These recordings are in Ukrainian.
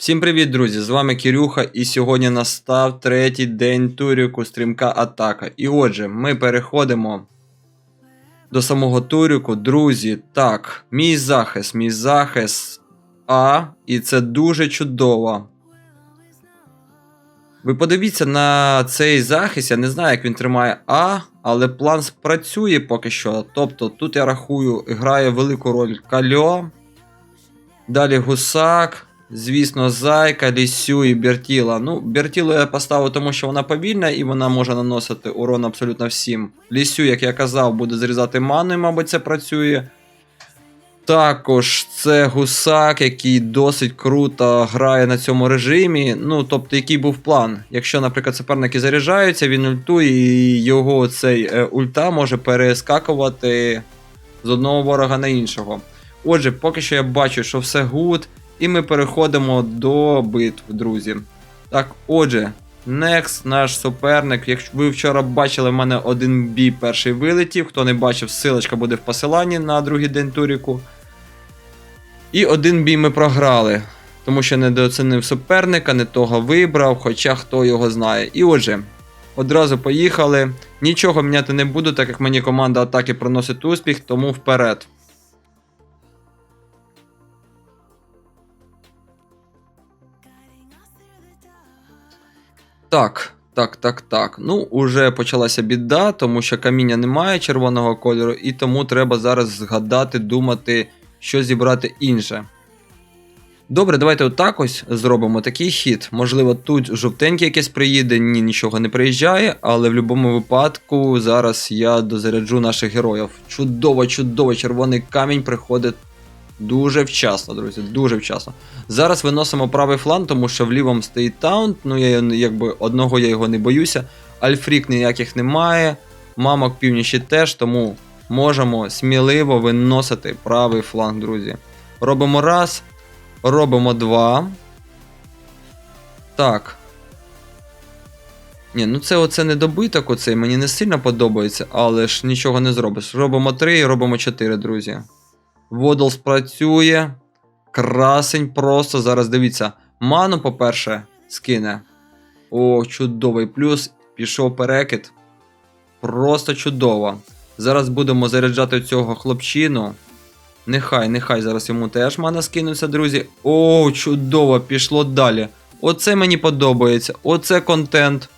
Всім привіт, друзі! З вами Кирюха, і сьогодні настав третій день туріку стрімка атака. І отже, ми переходимо до самого туріку. Друзі, так, мій захист, мій захист А, і це дуже чудово. Ви подивіться на цей захист, я не знаю, як він тримає А, але план спрацює поки що. Тобто тут я рахую, грає велику роль Кальо. Далі гусак. Звісно, зайка, лісю і Бертіла. Ну, Бертілу я поставив, тому що вона повільна і вона може наносити урон абсолютно всім. Лісю, як я казав, буде зрізати ману, і, мабуть, це працює. Також це гусак, який досить круто грає на цьому режимі. Ну, тобто, який був план. Якщо, наприклад, суперники заряджаються, він ультує, і його цей е, ульта може перескакувати з одного ворога на іншого. Отже, поки що я бачу, що все гуд. І ми переходимо до битв, друзі. Так, отже, Next, наш суперник. Якщо ви вчора бачили, в мене один бій перший вилетів. Хто не бачив, силочка буде в посиланні на другий день туріку. І один бій ми програли. Тому що недооцінив суперника, не того вибрав, хоча хто його знає. І отже, одразу поїхали. Нічого міняти не буду, так як мені команда атаки приносить успіх, тому вперед. Так, так, так, так. Ну, уже почалася біда, тому що каміння немає червоного кольору, і тому треба зараз згадати, думати, що зібрати інше. Добре, давайте отак ось зробимо такий хід. Можливо, тут жовтенький якесь приїде, ні, нічого не приїжджає, але в будь-якому випадку зараз я дозаряджу наших героїв. Чудово, чудово, червоний камінь приходить Дуже вчасно, друзі, дуже вчасно. Зараз виносимо правий фланг, тому що в лівому стоїть таунт. Ну, я якби одного я його не боюся. Альфрік ніяких немає. Мамок півніші теж, тому можемо сміливо виносити правий фланг, друзі. Робимо раз. Робимо два. Так. Ні, ну це оце недобиток оцей, мені не сильно подобається, але ж нічого не зробиш. Робимо три і робимо чотири, друзі. Водол спрацює. Красень просто. Зараз дивіться. Ману, по-перше, скине. О, чудовий. Плюс пішов перекид. Просто чудово. Зараз будемо заряджати цього хлопчину. Нехай, нехай зараз йому теж мана скинуться, друзі. О, чудово, пішло далі. Оце мені подобається. Оце контент.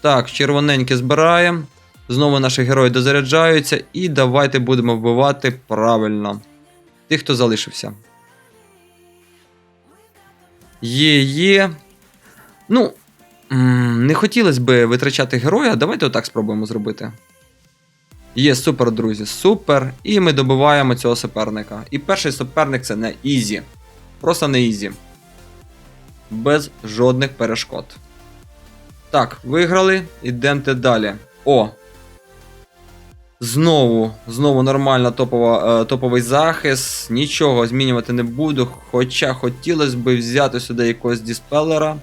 Так, червоненьке збираємо. Знову наші герої дозаряджаються, і давайте будемо вбивати правильно. Тих, хто залишився. Є, є. Ну, не хотілося б витрачати героя. Давайте отак спробуємо зробити. Є, супер, друзі, супер. І ми добиваємо цього суперника. І перший суперник це не Ізі. Просто не Ізі. Без жодних перешкод. Так, виграли. Ідемте далі. О, Знову, знову нормально топова, е, топовий захист. Нічого змінювати не буду. Хоча хотілося б взяти сюди якогось диспелера.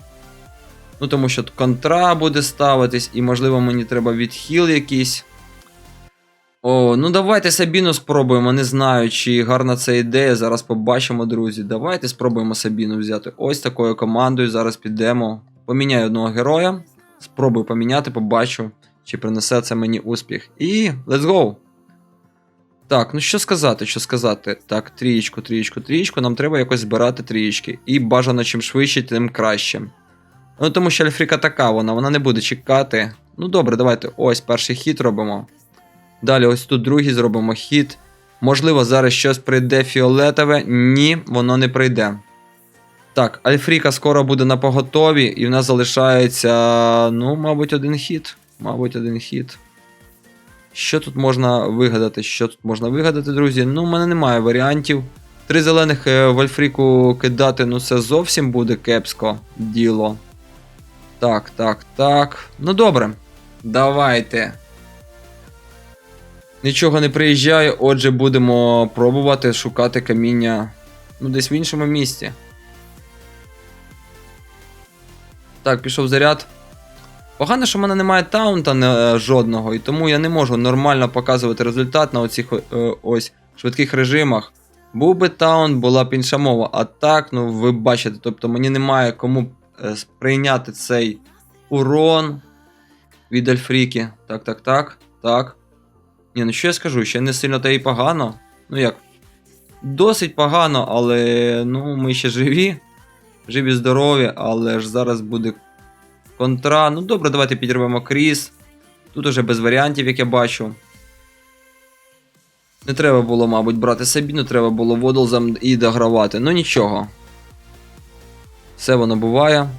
Ну, тому що контра буде ставитись, і, можливо, мені треба відхил якийсь. О, ну давайте Сабіну спробуємо. Не знаю, чи гарна ця ідея. Зараз побачимо, друзі. Давайте спробуємо Сабіну взяти. Ось такою командою. Зараз підемо. Поміняю одного героя. Спробую поміняти, побачу чи принесе це мені успіх. І let's go! Так, ну що сказати, що сказати? Так, трієчку, трієчку, трієчку. Нам треба якось збирати трієчки. І бажано чим швидше, тим краще. Ну, тому що Альфріка така вона, вона не буде чекати. Ну добре, давайте ось перший хід робимо. Далі, ось тут другий зробимо хід. Можливо, зараз щось прийде фіолетове. Ні, воно не прийде. Так, Альфріка скоро буде на поготові, і в нас залишається, ну, мабуть, один хід. Мабуть, один хід. Що тут можна вигадати? Що тут можна вигадати, друзі? Ну, в мене немає варіантів. Три зелених е, в Альфріку кидати, ну це зовсім буде кепсько діло. Так, так, так. Ну добре. Давайте. Нічого не приїжджає, отже, будемо пробувати шукати каміння. Ну, десь в іншому місці. Так, пішов заряд. Погано, що в мене немає таунта е, жодного, і тому я не можу нормально показувати результат на оцих е, ось швидких режимах. Був би таун, була б інша мова. А так, ну ви бачите, тобто мені немає кому е, сприйняти цей урон від Альфріки. Так, так, так, так. Ні, ну що я скажу, ще не сильно та й погано. Ну як? Досить погано, але ну, ми ще живі. Живі, здорові, але ж зараз буде контра. Ну добре, давайте підірвемо кріс. Тут уже без варіантів, як я бачу. Не треба було, мабуть, брати Сабіну, треба було водолзам і догравати. Ну нічого. Все воно буває.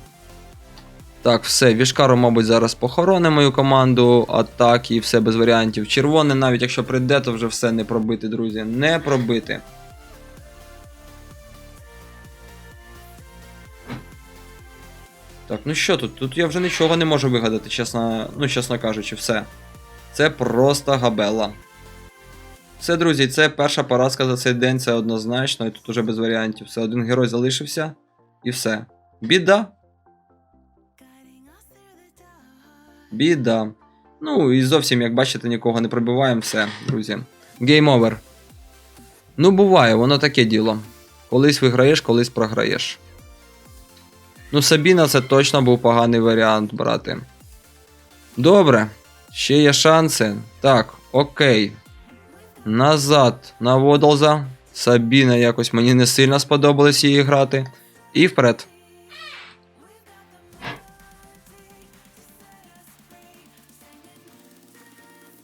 Так, все, Вішкару, мабуть, зараз похороне мою команду атаки все без варіантів. Червоне, навіть якщо прийде, то вже все не пробити, друзі. Не пробити. Так, ну що тут? Тут я вже нічого не можу вигадати, чесно, ну, чесно кажучи, все. Це просто габела. Все, друзі, це перша поразка за цей день, це однозначно, і тут уже без варіантів. Все, один герой залишився, і все. Біда. Біда. Ну і зовсім, як бачите, нікого не пробиваємо, все, друзі. Гейм овер. Ну, буває, воно таке діло. Колись виграєш, колись програєш. Ну, Сабіна це точно був поганий варіант брати. Добре. Ще є шанси. Так, окей. Назад на Водолза. Сабіна якось мені не сильно сподобалось її грати. І вперед.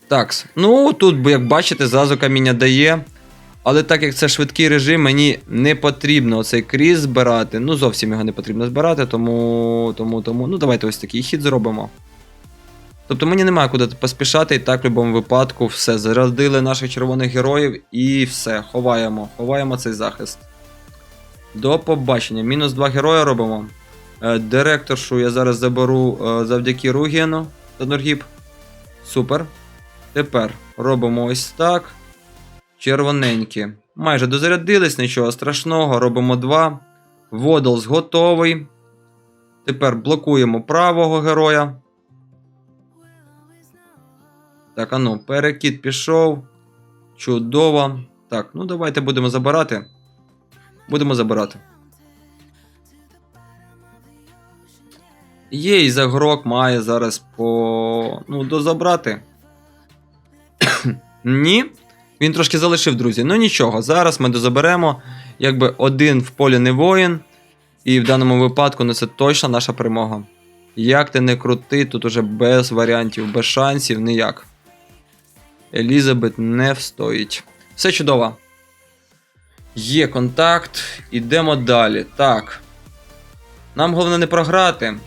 Такс. Ну, тут, як бачите, зразу каміння дає. Але так як це швидкий режим, мені не потрібно оцей кріс збирати. Ну, зовсім його не потрібно збирати, тому. тому, тому. Ну, давайте ось такий хід зробимо. Тобто мені немає куди поспішати, і так в будь-якому випадку все. Зарядили наших червоних героїв і все. Ховаємо. Ховаємо цей захист. До побачення. Мінус 2 героя робимо. Е, Директоршу я зараз заберу е, завдяки Ругіну та Нургіп. Супер. Тепер робимо ось так. Червоненькі. Майже дозарядились, нічого страшного. Робимо 2. Водолс готовий. Тепер блокуємо правого героя. Так, ану, перекид пішов. Чудово. Так, ну давайте будемо забирати. Будемо забирати. Є і загрок має зараз по. Ну, дозабрати. Ні. Він трошки залишив, друзі. Ну нічого, зараз ми дозаберемо. Якби один в полі не воїн. І в даному випадку ну, це точно наша перемога. Як ти не крути, тут уже без варіантів, без шансів, ніяк. Елізабет не встоїть. Все чудово. Є контакт. Ідемо далі. Так. Нам головне не програти.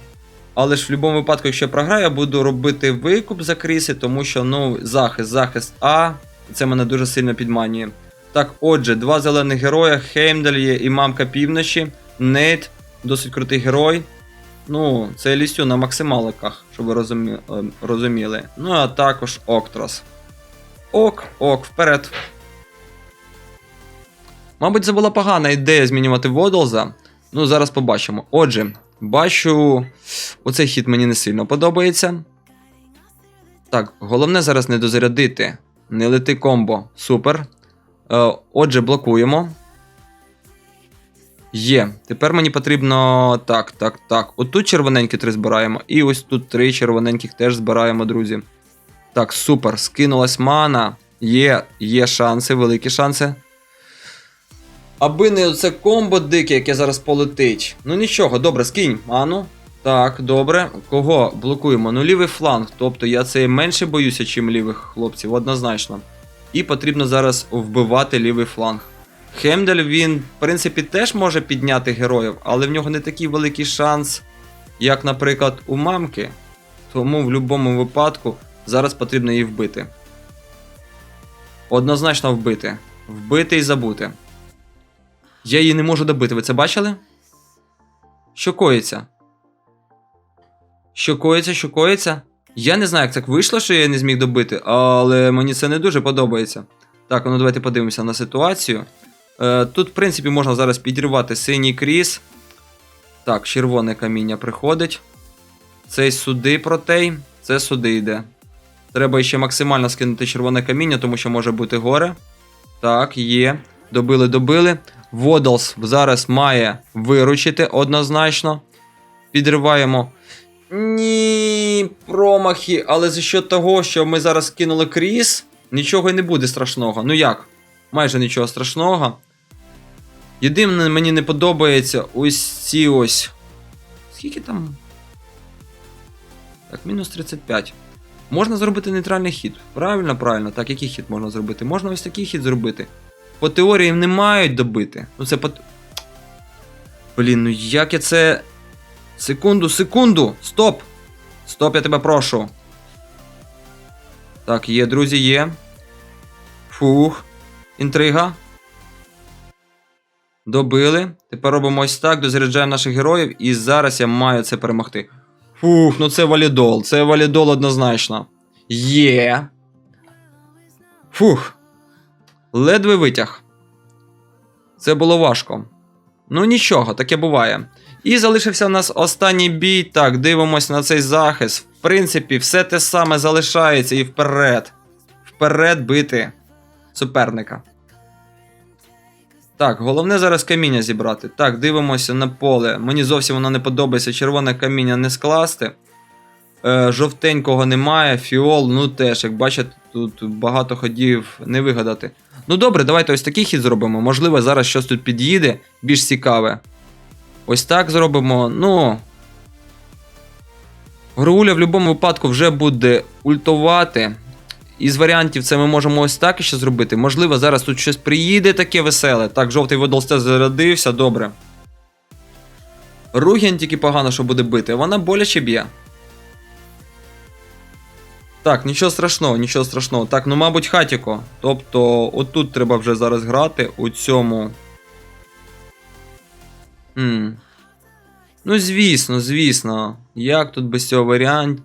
Але ж в будь-якому випадку, якщо я програю, я буду робити викуп за кріси, тому що ну, захист, захист А. Це мене дуже сильно підманює. Так, отже, два зелених героя, Хеймдаль є і мамка півночі. Нейт, досить крутий герой. Ну, це лістю на максималиках, щоб ви е, розуміли. Ну, а також Октрос. Ок, ок, вперед. Мабуть, це була погана ідея змінювати Водолза. Ну, зараз побачимо. Отже, бачу, оцей хід мені не сильно подобається. Так, головне зараз не дозарядити. Не лети комбо. Супер. Е, отже, блокуємо. Є. Тепер мені потрібно. Так, так, так. Отут червоненькі три збираємо. І ось тут три червоненьких теж збираємо, друзі. Так, супер. Скинулась мана. Є, є шанси, великі шанси. Аби не оце комбо дике, яке зараз полетить. Ну нічого, добре, скинь ману. Так, добре. Кого блокуємо? Ну, лівий фланг. Тобто я це менше боюся, чим лівих хлопців, однозначно. І потрібно зараз вбивати лівий фланг. Хемдель він, в принципі, теж може підняти героїв, але в нього не такий великий шанс, як, наприклад, у мамки. Тому в будь-якому випадку зараз потрібно її вбити. Однозначно вбити. Вбити і забути. Я її не можу добити, ви це бачили? Що коїться? Що коїться, що коїться? Я не знаю, як так вийшло, що я не зміг добити, але мені це не дуже подобається. Так, ну давайте подивимося на ситуацію. Е, тут, в принципі, можна зараз підірвати синій кріс. Так, червоне каміння приходить. Цей сюди протей, це сюди йде. Треба ще максимально скинути червоне каміння, тому що може бути горе. Так, є. Добили, добили. Водолс зараз має виручити однозначно. Підриваємо. Ні, промахи, але за що того, що ми зараз кинули кріс, нічого й не буде страшного. Ну як? Майже нічого страшного. Єдине, мені не подобається ось ці ось. Скільки там? Так, мінус 35. Можна зробити нейтральний хід. Правильно, правильно. Так, який хід можна зробити? Можна ось такий хід зробити. По теорії не мають добити. Ну це по. Блін, ну як я це. Секунду, секунду! Стоп! Стоп, я тебе прошу. Так, є, друзі, є. Фух. Інтрига. Добили. Тепер робимо ось так, дозаряджаємо наших героїв, і зараз я маю це перемогти. Фух, ну це валідол. Це валідол однозначно. Є. Фух. Ледве витяг. Це було важко. Ну нічого, таке буває. І залишився у нас останній бій. Так, дивимось на цей захист. В принципі, все те саме залишається і вперед. Вперед бити суперника. Так, головне зараз каміння зібрати. Так, дивимося на поле. Мені зовсім воно не подобається. Червоне каміння не скласти. Е, жовтенького немає, фіол, ну теж, як бачите, тут багато ходів не вигадати. Ну добре, давайте ось такий хід зробимо. Можливо, зараз щось тут під'їде, більш цікаве. Ось так зробимо. Ну. Груля в будь-якому випадку вже буде ультувати. Із варіантів це ми можемо ось так ще зробити. Можливо, зараз тут щось приїде таке веселе. Так, жовтий водолсте зарядився, добре. Ругін тільки погано, що буде бити, вона боляче б'є. Так, нічого страшного, нічого страшного. Так, ну мабуть, хатіко. Тобто, отут треба вже зараз грати у цьому. Хм. Ну, звісно, звісно. Як тут без цього варіант?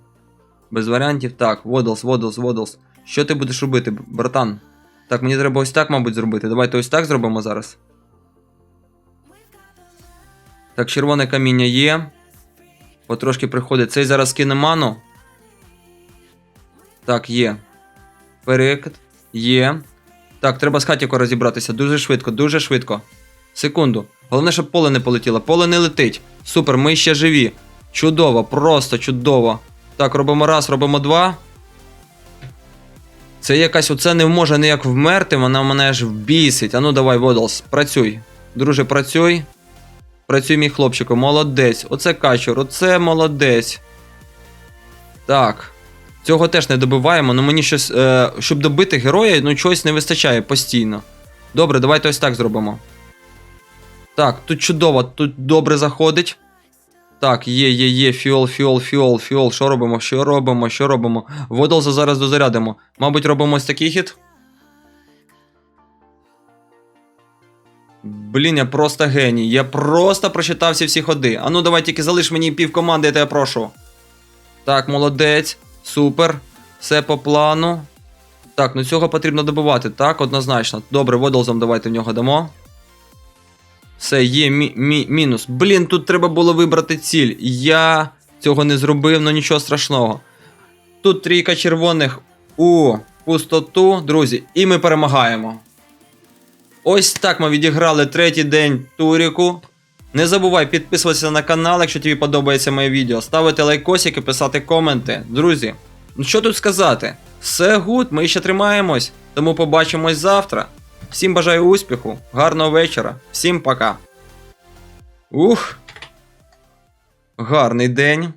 Без варіантів. Так, Водолс, Водолс, Водолс. Що ти будеш робити, братан? Так, мені треба ось так, мабуть, зробити. Давайте ось так зробимо зараз. Так, червоне каміння є. Потрошки приходить. Цей зараз кине ману. Так, є. Перекид. Є. Так, треба з хатіко розібратися. Дуже швидко, дуже швидко. Секунду. Головне, щоб поле не полетіло. Поле не летить. Супер, ми ще живі. Чудово, просто чудово. Так, робимо раз, робимо два. Це якась оце не може ніяк вмерти, вона мене аж вбісить. Ану давай, Водолс, працюй. Друже, працюй. Працюй, мій хлопчику, молодець. Оце качур, оце молодець. Так. Цього теж не добиваємо, але мені щось. Е, щоб добити героя, ну чогось не вистачає постійно. Добре, давайте ось так зробимо. Так, тут чудово, тут добре заходить. Так, є, є, є, фіол, фіол, фіол, фіол. Що робимо? Що робимо? Що робимо? Водолза зараз дозарядимо. Мабуть, робимо ось такий хід. Блін, я просто геній. Я просто прочитав всі всі ходи. А ну давай тільки залиш мені пів команди, я тебе прошу. Так, молодець. Супер. Все по плану. Так, ну цього потрібно добивати, так, однозначно. Добре, водолзом давайте в нього дамо. Все, є мі- мі- мінус. Блін, тут треба було вибрати ціль. Я цього не зробив, ну нічого страшного. Тут трійка червоних у пустоту, друзі, і ми перемагаємо. Ось так ми відіграли третій день туріку. Не забувай підписуватися на канал, якщо тобі подобається моє відео, ставити лайкосик і писати коменти. Друзі, ну що тут сказати? Все гуд, ми ще тримаємось, тому побачимось завтра. Всім бажаю успіху, гарного вечора, всім пока. Ух. Гарний день.